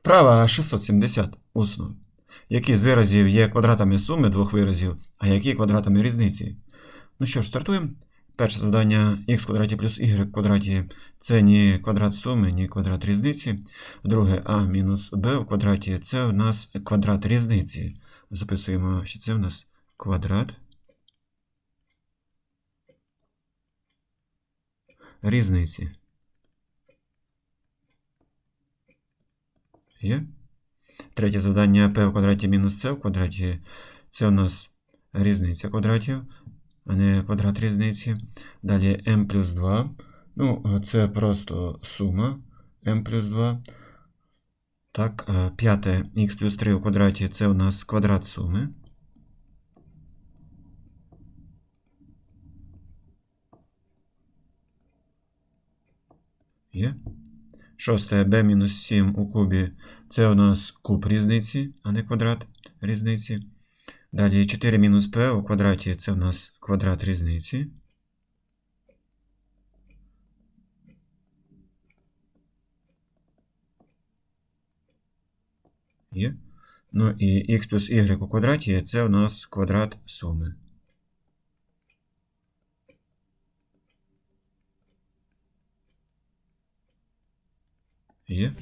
Вправа 670 усно. Які з виразів є квадратами суми двох виразів, а які квадратами різниці? Ну що ж, стартуємо. Перше завдання х квадраті плюс y квадраті це ні квадрат суми, ні квадрат різниці. Друге а мінус b в квадраті це у нас квадрат різниці. Записуємо, що це у нас квадрат різниці. Є? Третє завдання p в квадраті мінус c в квадраті. Це у нас різниця квадратів, а не квадрат різниці. Далі m плюс 2. Ну, це просто сума m плюс 2. Так, е, п'яте х плюс 3 у квадраті це у нас квадрат суми. Є. Шосте b мінус 7 у кубі це у нас куб різниці, а не квадрат різниці. Далі 4 мінус p у квадраті це у нас квадрат різниці. Є. Ну і x плюс y у квадраті це у нас квадрат суми. Є.